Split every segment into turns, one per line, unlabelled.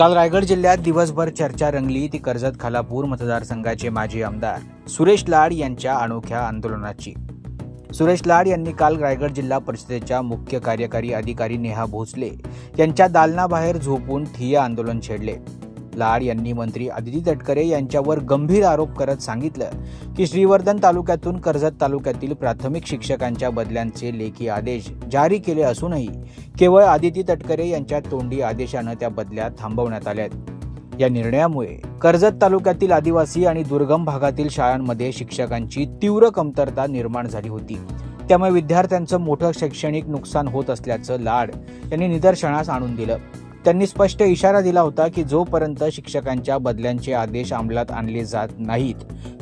काल रायगड जिल्ह्यात दिवसभर चर्चा रंगली. ती कर्जत खालापूर मतदारसंघाचे माजी आमदार सुरेश लाड यांच्या अनोख्या आंदोलनाची. सुरेश लाड यांनी काल रायगड जिल्हा परिषदेच्या मुख्य कार्यकारी अधिकारी नेहा भोसले यांच्या दालनाबाहेर झोपून ठिय्या आंदोलन छेडले. लाड यांनी मंत्री आदिती तटकरे यांच्यावर गंभीर आरोप करत सांगितलं की श्रीवर्धन तालुक्यातून कर्जत तालुक्यातील प्राथमिक शिक्षकांच्या बदल्यांचे लेखी आदेश जारी केले असूनही केवळ आदिती तटकरे यांच्या तोंडी आदेशानं त्या बदल्या थांबवण्यात आल्या आहेत या निर्णयामुळे कर्जत तालुक्यातील आदिवासी आणि दुर्गम भागातील शाळांमध्ये शिक्षकांची तीव्र कमतरता निर्माण झाली होती. त्यामुळे विद्यार्थ्यांचं मोठं शैक्षणिक नुकसान होत असल्याचं लाड यांनी निदर्शनास आणून दिलं. त्यांनी स्पष्ट इशारा दिला होता की जोपर्यंत शिक्षकांच्या बदल्यांचे आदेश अंमलात आणले जात नाहीत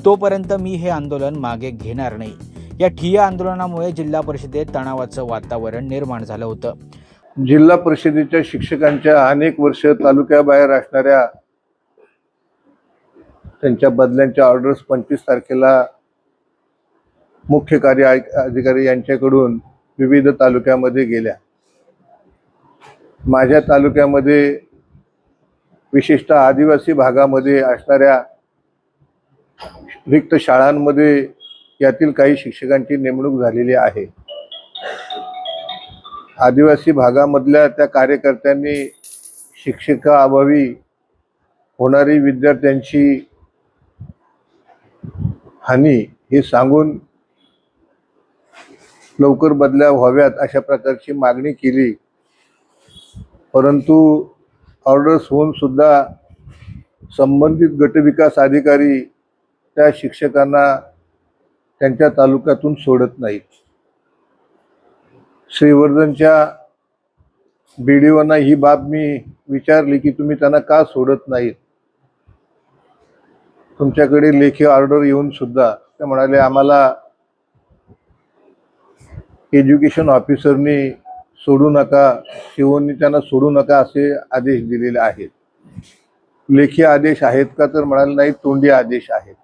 तोपर्यंत मी हे आंदोलन मागे घेणार नाही. या ठिया आंदोलनामुळे जिल्हा परिषदेत तणावाचं वातावरण निर्माण झालं होतं.
जिल्हा परिषदेच्या शिक्षकांच्या अनेक वर्ष तालुक्याबाहेर असणाऱ्या त्यांच्या बदल्यांच्या ऑर्डर्स पंचवीस तारखेला मुख्य कार्य आय- अधिकारी यांच्याकडून विविध तालुक्यामध्ये गेल्या. माझ्या तालुक्यामध्ये विशेषतः आदिवासी भागामध्ये असणाऱ्या रिक्त शाळांमध्ये यातील काही शिक्षकांची नेमणूक झालेली आहे. आदिवासी भागामधल्या त्या कार्यकर्त्यांनी शिक्षकाअभावी होणारी विद्यार्थ्यांची हानी हे सांगून लवकर बदल्या व्हाव्यात अशा प्रकारची मागणी केली. परंतु ऑर्डर्स होऊन सुद्धा संबंधित गटविकास अधिकारी त्या शिक्षकांना त्यांच्या तालुक्यातून सोडत नाहीत. श्रीवर्धनच्या बीडीओना ही बाब मी विचारली की तुम्ही त्यांना का सोडत नाहीत? तुमच्याकडे लेखी ऑर्डर येऊन सुद्धा ते म्हणाले आम्हाला एज्युकेशन ऑफिसरनी सोडू नका शिवोनी त्यांना सोडू नका असे आदेश दिलेले आहेत. लेखी आदेश आहेत का तर म्हणाले नाही तोंडी आदेश आहेत.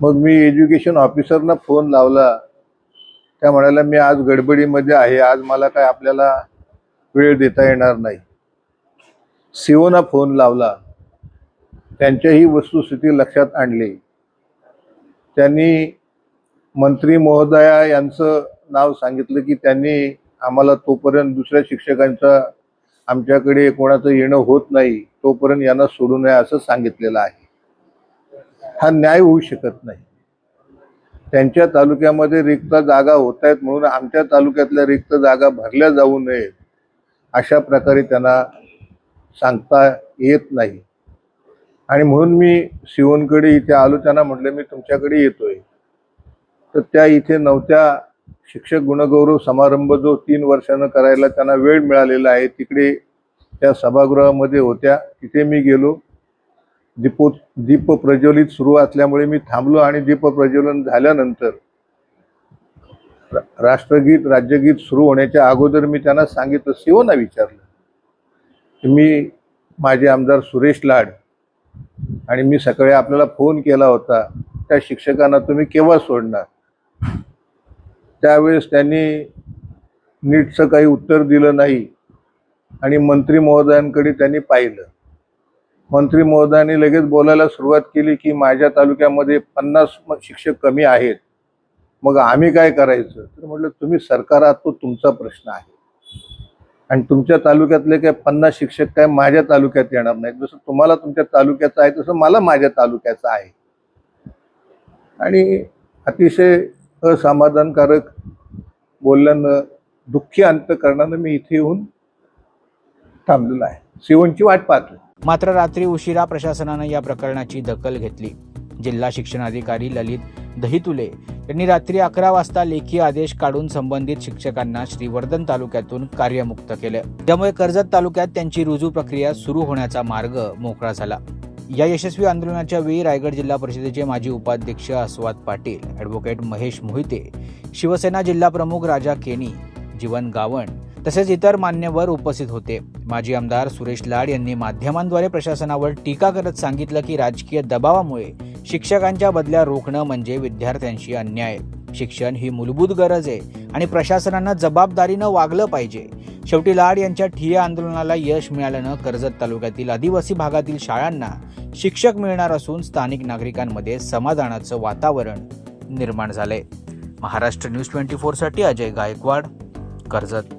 मग मी एज्युकेशन ऑफिसरना फोन लावला. त्या म्हणाल्या मी आज गडबडीमध्ये आहे आज मला काय आपल्याला वेळ देता येणार नाही. सिओना फोन लावला. त्यांच्याही वस्तुस्थिती लक्षात आणली. त्यांनी मंत्री महोदया यांचं नाव सांगितलं की त्यांनी आम्हाला तोपर्यंत दुसऱ्या शिक्षकांचा आमच्याकडे कोणाचं येणं होत नाही तोपर्यंत यांना सोडू नये असं सांगितलेलं आहे. हा न्याय होऊ शकत नाही. त्यांच्या तालुक्यामध्ये रिक्त जागा होत आहेत म्हणून आमच्या तालुक्यातल्या रिक्त जागा भरल्या जाऊ नयेत अशा प्रकारे त्यांना सांगता येत नाही. आणि म्हणून मी शिवणकडे इथे आलो त्यांना म्हटलं मी तुमच्याकडे येतोय. तर त्या इथे नव्हत्या शिक्षक गुणगौरव समारंभ जो तीन वर्षानं करायला त्यांना वेळ मिळालेला आहे तिकडे त्या सभागृहामध्ये होत्या. तिथे मी गेलो. दीपो दीप प्रज्वलित सुरू असल्यामुळे मी थांबलो आणि दीप प्रज्वलन झाल्यानंतर राष्ट्रगीत राज्यगीत सुरू होण्याच्या अगोदर मी त्यांना सांगितलं शिवना विचारलं. मी माझे आमदार सुरेश लाड आणि मी सकाळी आपल्याला फोन केला होता त्या शिक्षकांना तुम्ही केव्हा सोडणार? त्यावेळेस त्यांनी नीटचं काही उत्तर दिलं नाही आणि मंत्री महोदयांकडे त्यांनी पाहिलं. मंत्री महोदयांनी लगेच बोलायला सुरुवात केली की माझ्या तालुक्यामध्ये पन्नास शिक्षक कमी आहेत. मग आम्ही काय करायचं? तर म्हटलं तुम्ही सरकार आहात तो तुमचा प्रश्न आहे. आणि तुमच्या तालुक्यातले काय पन्नास शिक्षक काय माझ्या तालुक्यात येणार नाहीत. जसं तुम्हाला तुमच्या तालुक्याचं आहे तसं मला माझ्या तालुक्याचं आहे. आणि अतिशय असमाधानकारक बोलल्यानं दुःखी अंतकरणानं मी इथे येऊन थांबलेलो आहे. शिवणची वाट पाहतो
मात्र रात्री उशिरा प्रशासनानं या प्रकरणाची दखल घेतली. जिल्हा शिक्षणाधिकारी ललित दहितुले यांनी रात्री अकरा वाजता लेखी आदेश काढून संबंधित शिक्षकांना श्रीवर्धन तालुक्यातून कार्यमुक्त केलं. त्यामुळे कर्जत तालुक्यात त्यांची रुजू प्रक्रिया सुरू होण्याचा मार्ग मोकळा झाला. या यशस्वी आंदोलनाच्या वेळी रायगड जिल्हा परिषदेचे माजी उपाध्यक्ष अस्वाद पाटील ॲडव्होकेट महेश मोहिते शिवसेना जिल्हा प्रमुख राजा केनी जीवन गावण तसेच इतर मान्यवर उपस्थित होते. माजी आमदार सुरेश लाड यांनी माध्यमांद्वारे प्रशासनावर टीका करत सांगितलं की राजकीय दबावामुळे शिक्षकांच्या बदल्या रोखणं म्हणजे विद्यार्थ्यांशी अन्याय. शिक्षण ही मूलभूत गरज आहे आणि प्रशासनानं जबाबदारीनं वागलं पाहिजे. शेवटी लाड यांच्या ठिय्या आंदोलनाला यश मिळाल्यानं कर्जत तालुक्यातील आदिवासी भागातील शाळांना शिक्षक मिळणार असून स्थानिक नागरिकांमध्ये समाधानाचं वातावरण निर्माण झालंय. महाराष्ट्र न्यूज ट्वेंटी फोरसाठी अजय गायकवाड कर्जत.